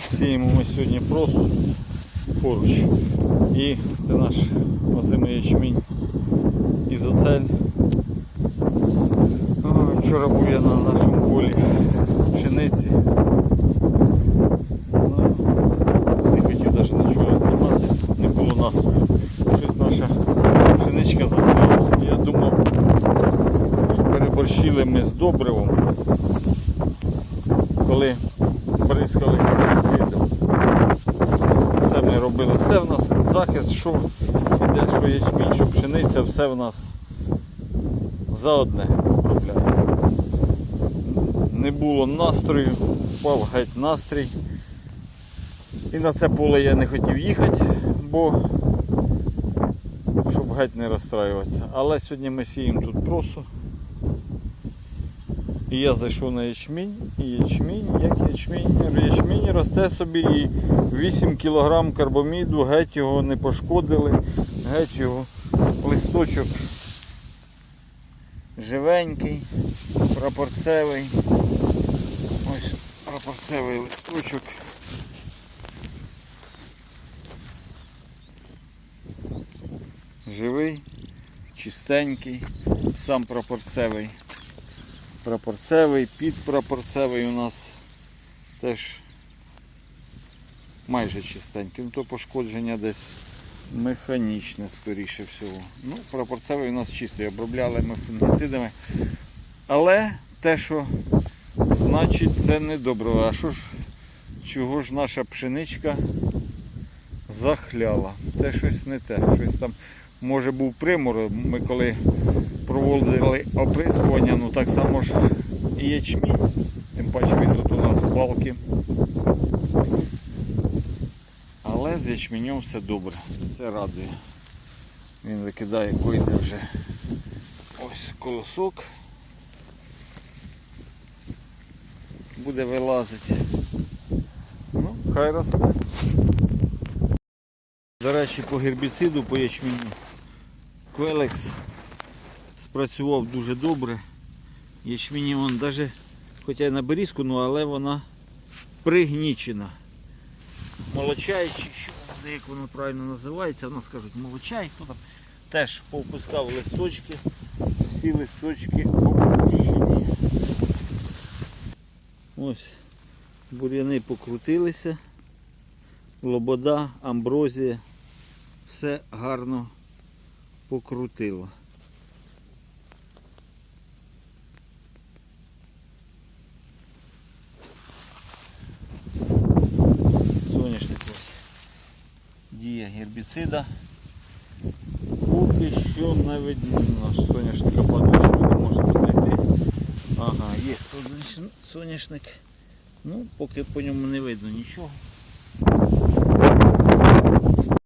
Сіємо ми сьогодні просто поруч. І це наш озимий ячмінь ізоцель. Вчора був я на нашому полі пшениці. Ну, Не хотів навіть нічого знімати, не було настрою. Щось наша пшеничка загоріла. Я думав, що переборщили ми з добривом, коли бризкали гербіцидом. Все ми робили. Все в нас захист, що іде, що ячмінь, що пшениця, все в нас за одне обробляє. Не було настрою, впав геть настрій. І на це поле я не хотів їхати, бо щоб геть не розстраюватися. Але сьогодні ми сіємо тут просо. І я зайшов на ячмінь, і ячмінь, як ячмінь, ячмінь росте собі і 8 кг карбоміду, геть його не пошкодили, геть його листочок живенький, прапорцевий. Ось прапорцевий листочок. Живий, чистенький, сам прапорцевий. Прапорцевий, підпрапорцевий у нас теж майже чистенький. Ну то пошкодження десь механічне, скоріше всього. Ну, прапорцевий у нас чистий, обробляли ми фунгіцидами. Але те, що значить, це не добре. А що ж, чого ж наша пшеничка захляла? Те щось не те. Щось там, може був примор. Ми коли проводили оприскування, ну так само ж і ячмінь. Тим паче він тут у нас балки. Але з ячменем все добре. Це радує. Він викидає койде вже ось колосок. Буде вилазити. Ну, хай росте. До речі, по гербіциду, по ячменю. Квелекс спрацював дуже добре. Ячмені вон навіть, хоча й на берізку, ну але вона пригнічена. Молочай, чи що як воно правильно називається, в нас кажуть молочай, хто там теж повпускав листочки, всі листочки опущені. Ось бур'яни покрутилися, лобода, амброзія, все гарно покрутило. Соняшник ось дія гербіцида. Поки що не видно соняшника що не може знайти. Ага, є тут соняшник. Ну, поки по ньому не видно нічого.